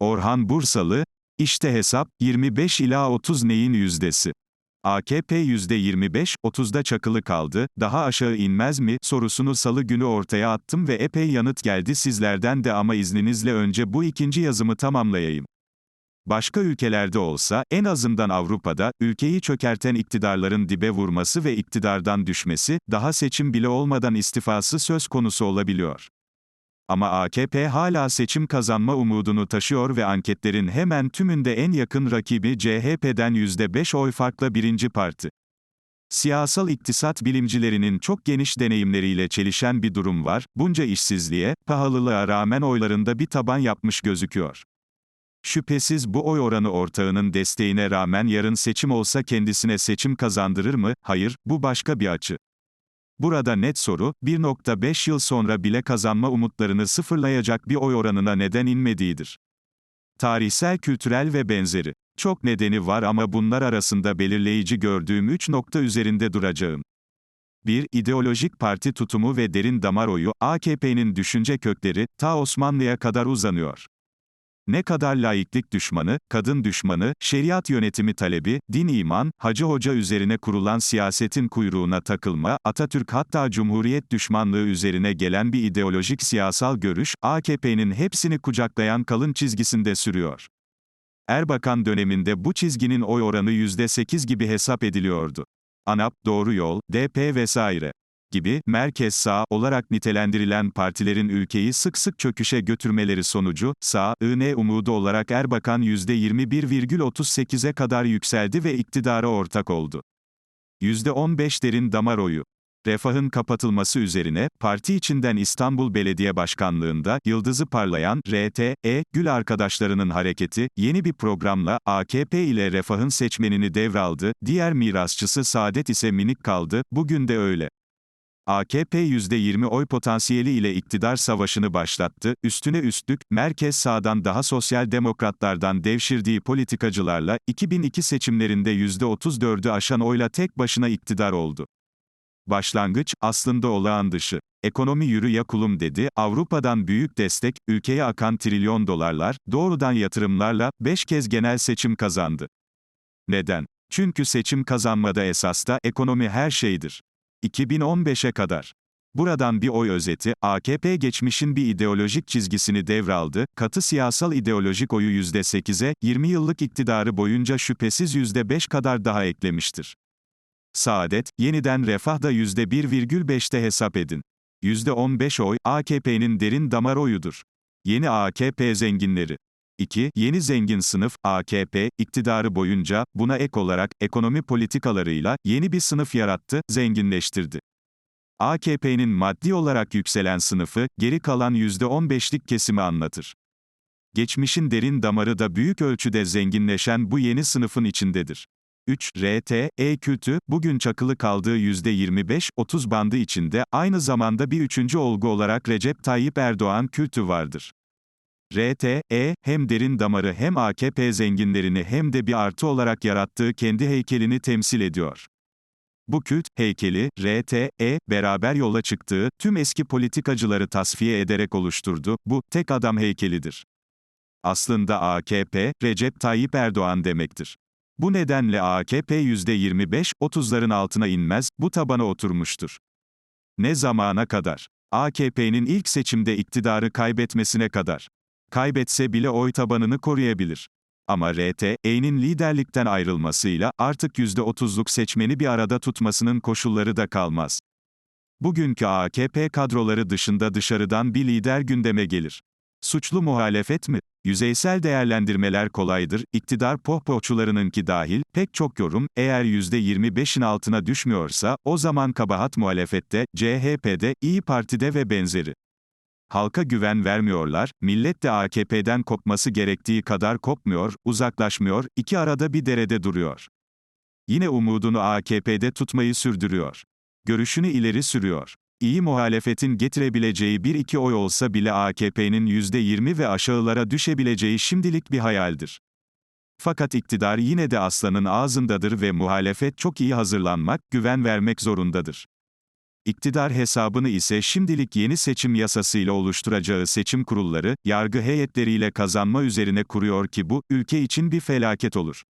Orhan Bursalı, işte hesap, 25 ila 30 neyin yüzdesi? AKP %25, 30'da çakılı kaldı, daha aşağı inmez mi, sorusunu salı günü ortaya attım ve epey yanıt geldi sizlerden de ama izninizle önce bu ikinci yazımı tamamlayayım. Başka ülkelerde olsa, en azından Avrupa'da, ülkeyi çökerten iktidarların dibe vurması ve iktidardan düşmesi, daha seçim bile olmadan istifası söz konusu olabiliyor. Ama AKP hala seçim kazanma umudunu taşıyor ve anketlerin hemen tümünde en yakın rakibi CHP'den %5 oy farkla birinci parti. Siyasal iktisat bilimcilerinin çok geniş deneyimleriyle çelişen bir durum var, bunca işsizliğe, pahalılığa rağmen oylarında bir taban yapmış gözüküyor. Şüphesiz bu oy oranı ortağının desteğine rağmen yarın seçim olsa kendisine seçim kazandırır mı? Hayır, bu başka bir açı. Burada net soru, 1.5 yıl sonra bile kazanma umutlarını sıfırlayacak bir oy oranına neden inmediğidir. Tarihsel, kültürel ve benzeri. Çok nedeni var ama bunlar arasında belirleyici gördüğüm 3 nokta üzerinde duracağım. 1. İdeolojik parti tutumu ve derin damar oyu, AKP'nin düşünce kökleri, ta Osmanlı'ya kadar uzanıyor. Ne kadar laiklik düşmanı, kadın düşmanı, şeriat yönetimi talebi, din iman, hacı hoca üzerine kurulan siyasetin kuyruğuna takılma, Atatürk hatta Cumhuriyet düşmanlığı üzerine gelen bir ideolojik siyasal görüş, AKP'nin hepsini kucaklayan kalın çizgisinde sürüyor. Erbakan döneminde bu çizginin oy oranı %8 gibi hesap ediliyordu. ANAP, Doğru Yol, DP vesaire gibi, merkez sağ olarak nitelendirilen partilerin ülkeyi sık sık çöküşe götürmeleri sonucu, sağ, ığne umudu olarak Erbakan %21,38'e kadar yükseldi ve iktidara ortak oldu. %15 derin damar oyu. Refahın kapatılması üzerine, parti içinden İstanbul Belediye Başkanlığında, yıldızı parlayan, RT, Gül arkadaşlarının hareketi, yeni bir programla, AKP ile Refah'ın seçmenini devraldı, diğer mirasçısı Saadet ise minik kaldı, bugün de öyle. AKP %20 oy potansiyeli ile iktidar savaşını başlattı, üstüne üstlük, merkez sağdan daha sosyal demokratlardan devşirdiği politikacılarla, 2002 seçimlerinde %34'ü aşan oyla tek başına iktidar oldu. Başlangıç, aslında olağan dışı. Ekonomi yürü ya kulum dedi, Avrupa'dan büyük destek, ülkeye akan trilyon dolarlar, doğrudan yatırımlarla, 5 kez genel seçim kazandı. Neden? Çünkü seçim kazanmada esasta, ekonomi her şeydir. 2015'e kadar. Buradan bir oy özeti, AKP geçmişin bir ideolojik çizgisini devraldı, katı siyasal ideolojik oyu %8'e, 20 yıllık iktidarı boyunca şüphesiz %5 kadar daha eklemiştir. Saadet, yeniden refah da %1,5'te hesap edin. %15 oy, AKP'nin derin damar oyudur. Yeni AKP zenginleri. 2. Yeni zengin sınıf, AKP, iktidarı boyunca, buna ek olarak, ekonomi politikalarıyla, yeni bir sınıf yarattı, zenginleştirdi. AKP'nin maddi olarak yükselen sınıfı, geri kalan %15'lik kesimi anlatır. Geçmişin derin damarı da büyük ölçüde zenginleşen bu yeni sınıfın içindedir. 3. RT, E kültü, bugün çakılı kaldığı %25-30 bandı içinde, aynı zamanda bir üçüncü olgu olarak Recep Tayyip Erdoğan kültü vardır. RT.E, hem derin damarı hem AKP zenginlerini hem de bir artı olarak yarattığı kendi heykelini temsil ediyor. Bu kült, heykeli, RT.E, beraber yola çıktığı, tüm eski politikacıları tasfiye ederek oluşturdu, bu, tek adam heykelidir. Aslında AKP, Recep Tayyip Erdoğan demektir. Bu nedenle AKP %25-30'ların altına inmez, bu tabana oturmuştur. Ne zamana kadar? AKP'nin ilk seçimde iktidarı kaybetmesine kadar. Kaybetse bile oy tabanını koruyabilir. Ama RT.E'nin liderlikten ayrılmasıyla artık %30'luk seçmeni bir arada tutmasının koşulları da kalmaz. Bugünkü AKP kadroları dışında dışarıdan bir lider gündeme gelir. Suçlu muhalefet mi? Yüzeysel değerlendirmeler kolaydır, iktidar pohpohçularınınki dahil, pek çok yorum, eğer %25'in altına düşmüyorsa, o zaman kabahat muhalefette, CHP'de, İyi Parti'de ve benzeri. Halka güven vermiyorlar, millet de AKP'den kopması gerektiği kadar kopmuyor, uzaklaşmıyor, iki arada bir derede duruyor. Yine umudunu AKP'de tutmayı sürdürüyor. Görüşünü ileri sürüyor. İyi muhalefetin getirebileceği bir iki oy olsa bile AKP'nin %20 ve aşağılara düşebileceği şimdilik bir hayaldir. Fakat iktidar yine de aslanın ağzındadır ve muhalefet çok iyi hazırlanmak, güven vermek zorundadır. İktidar hesabını ise şimdilik yeni seçim yasasıyla oluşturacağı seçim kurulları, yargı heyetleriyle kazanma üzerine kuruyor ki bu, ülke için bir felaket olur.